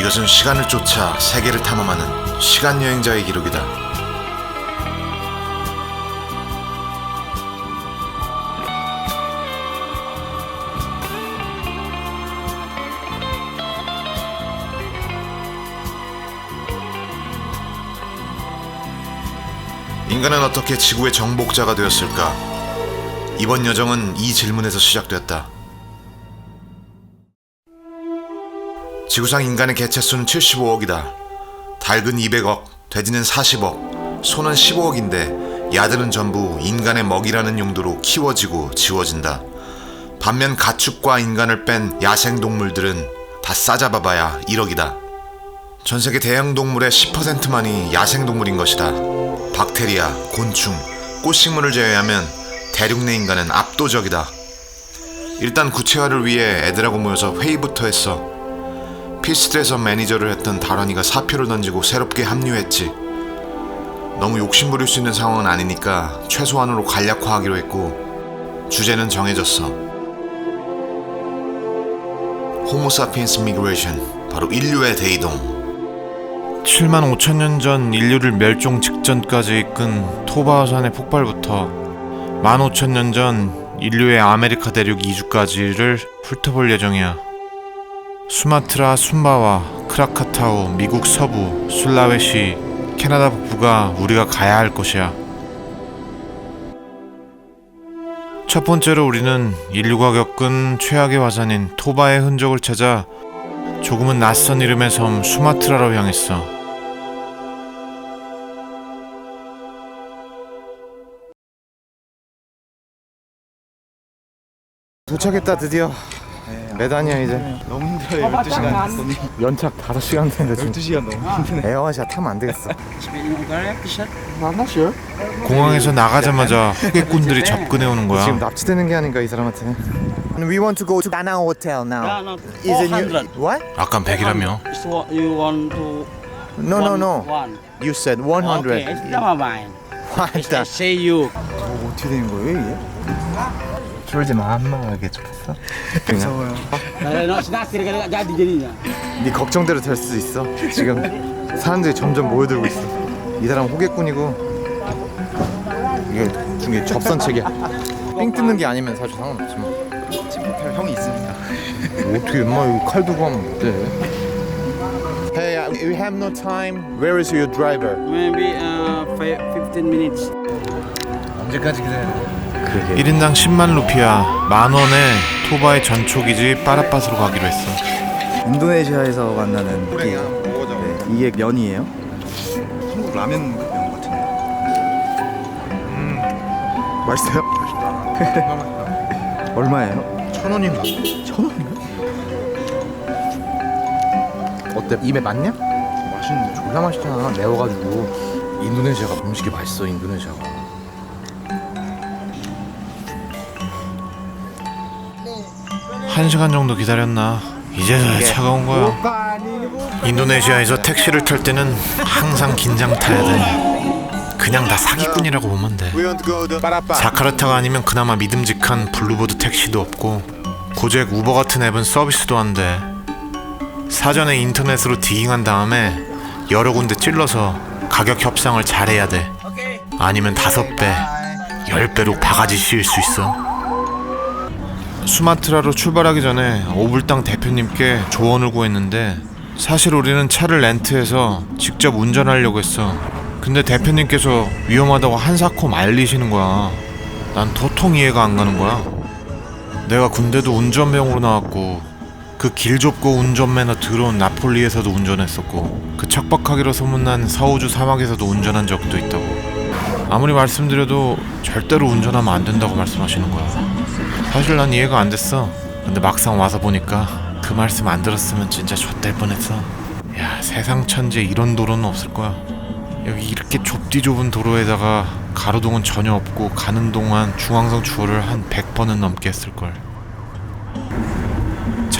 이것은 시간을 쫓아 세계를 탐험하는 시간 여행자의 기록이다. 인간은 어떻게 지구의 정복자가 되었을까? 이번 여정은 이 질문에서 시작되었다. 지구상 인간의 개체수는 75억이다. 닭은 200억, 돼지는 40억, 소는 15억인데 야들은 전부 인간의 먹이라는 용도로 키워지고 지워진다. 반면 가축과 인간을 뺀 야생 동물들은 다 싸잡아봐야 1억이다. 전 세계 대형 동물의 10%만이 야생 동물인 것이다. 박테리아, 곤충, 꽃식물을 제외하면 대륙 내 인간은 압도적이다. 일단 구체화를 위해 애들하고 모여서 회의부터 했어. 피스트에서 매니저를 했던 다런이가 사표를 던지고 새롭게 합류했지. 너무 욕심 부릴 수 있는 상황은 아니니까 최소한으로 간략화하기로 했고 주제는 정해졌어. 호모사피엔스 미그레이션 바로 인류의 대이동. 7만 5천 년 전 인류를 멸종 직전까지 이끈 토바화산의 폭발부터 1만 5천 년 전 인류의 아메리카 대륙 이주까지를 훑어볼 예정이야. 수마트라, 순바와, 크라카타우, 미국 서부, 술라웨시, 캐나다 북부가 우리가 가야 할 곳이야. 첫 번째로 우리는 인류가 겪은 최악의 화산인 토바의 흔적을 찾아 조금은 낯선 이름의 섬 수마트라로 향했어. 도착했다 드디어. 메단이야 이제. 너무 힘들어요 12시간 연착 5시간 됐는데 지금 12시간 너무 힘드네 에어아시아 타면 안 되겠어. Not 공항에서 나가자마자 후계꾼들이 접근해 오는 거야. 지금 납치되는 게 아닌가 이 사람한테. We want to go to Dana Hotel now. No, no, Is it 400. new? What? 아깐 100이라며. It's what you want to. No, no, one- no. One. You said Okay, 100. it's never mind. What I say you. 어떻게 된 거예요 이게? 쫄지 마, 한마하게 좋겠어. 무서워요 jadi jadinya. 네 걱정대로 될 수도 있어. 지금 사람들이 점점 모여들고 있어. 이 사람 호객꾼이고 이게 중에 접선책이야. 삥 뜯는 게 아니면 사실 상관없지 뭐. 지금 형이 있습니다 뭐 어떻게 엄마 여기 칼 들고 하면 어때? Hey, uh, we have no time. Where is your driver? Maybe uh, five, 15 minutes. 언제까지 기다려야 돼? 그러게. 1인당 10만 루피야 만 원에 토바의 전초기지 빠라빠스로 가기로 했어. 인도네시아에서 만나는 게 그래야 먹어줘. 네, 이게 면이에요 한국 라면 면 같은데 음 맛있어요? 얼마예요? 천 원인가? 천 원인가? 어때? 입에 맞냐? 맛있는데 졸라 맛있잖아. 매워가지고. 인도네시아가 음식이 맛있어. 인도네시아가. 한 시간 정도 기다렸나 이제서야 차가 온 거야. 인도네시아에서 택시를 탈 때는 항상 긴장 타야 돼. 그냥 다 사기꾼이라고 보면 돼. 자카르타가 아니면 그나마 믿음직한 블루보드 택시도 없고 고잭 우버 같은 앱은 서비스도 안 돼. 사전에 인터넷으로 디깅한 다음에 여러 군데 찔러서 가격 협상을 잘해야 돼. 아니면 다섯 배, 열 배로 바가지 씌울 수 있어. 수마트라로 출발하기 전에 오불당 대표님께 조언을 구했는데 사실 우리는 차를 렌트해서 직접 운전하려고 했어. 근데 대표님께서 위험하다고 한사코 말리시는 거야. 난 도통 이해가 안 가는 거야. 내가 군대도 운전병으로 나왔고 그 길 좁고 운전면허 들어온 나폴리에서도 운전했었고 그 척박하기로 소문난 서우주 사막에서도 운전한 적도 있다고. 아무리 말씀드려도 절대로 운전하면 안 된다고 말씀하시는 거야. 사실 난 이해가 안 됐어. 근데 막상 와서 보니까 그 말씀 안 들었으면 진짜 좆될 뻔했어. 야 세상 천지에 이런 도로는 없을 거야. 여기 이렇게 좁디 좁은 도로에다가 가로등은 전혀 없고 가는 동안 중앙선 주호를 한 100번은 넘게 했을걸.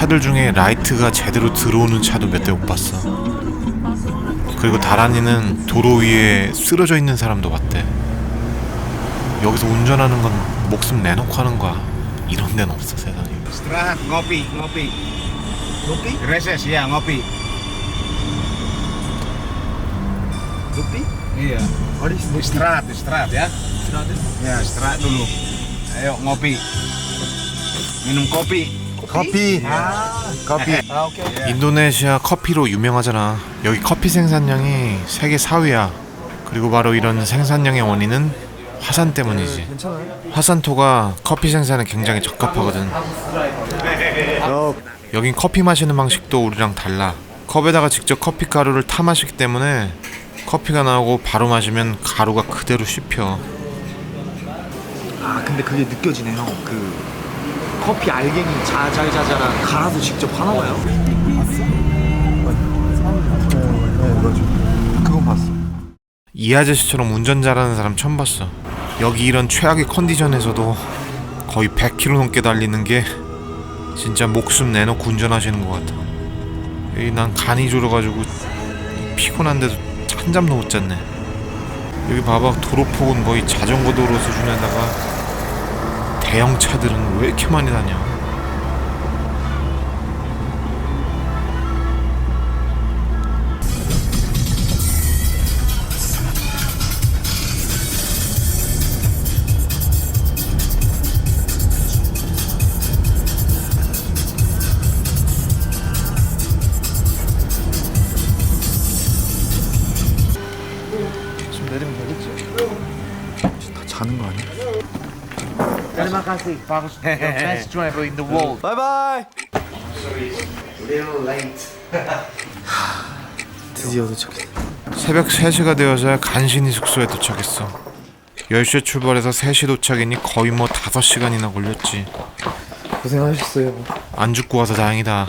차들 중에 라이트가 제대로 들어오는 차도 몇 대 못 봤어. 그리고 다란이는 도로 위에 쓰러져 있는 사람도 봤대. 여기서 운전하는 건 목숨 내놓고 하는 거야. 이런 데는 없어 세상에. Istirahat ngopi, ngopi. Ngopi? Reses ya ngopi. Kopi? Iya. What is this? Istirahat, istirahat ya. Istirahat ya? Ya, istirahat dulu. Ayo ngopi. Minum kopi. 커피 커피 아 오케이 인도네시아 커피로 유명하잖아. 여기 커피 생산량이 세계 4위야. 그리고 바로 이런 생산량의 원인은 화산 때문이지. 괜찮아요? 화산토가 커피 생산에 굉장히 적합하거든. 어, 여긴 커피 마시는 방식도 우리랑 달라. 컵에다가 직접 커피 가루를 타 마시기 때문에 커피가 나오고 바로 마시면 가루가 그대로 씹혀. 아 근데 그게 느껴지네요 그 커피 알갱이 자잘자잘한 갈아서 직접 하나봐요 봤어? 네 맞아 그건 봤어 이 아저씨처럼 운전 잘하는 사람 처음 봤어. 여기 이런 최악의 컨디션에서도 거의 100km 넘게 달리는 게 진짜 목숨 내놓고 운전하시는 것 같아. 여기 난 간이 졸어가지고 피곤한데도 한잠도 못 잤네. 여기 봐봐 도로폭은 거의 자전거 도로 수준에다가 대형 차들은 왜 이렇게 많이 다녀? 내리면 되겠지? 다 자는 거 아니야? Terima kasih, Pak. Best driver in the world. 바이바이 드디어 도착했어 새벽 3시가 되어서야 간신히 숙소에 도착했어. 10시에 출발해서 3시 도착이니 거의 뭐 5시간이나 걸렸지. 고생하셨어요 안 죽고 와서 다행이다.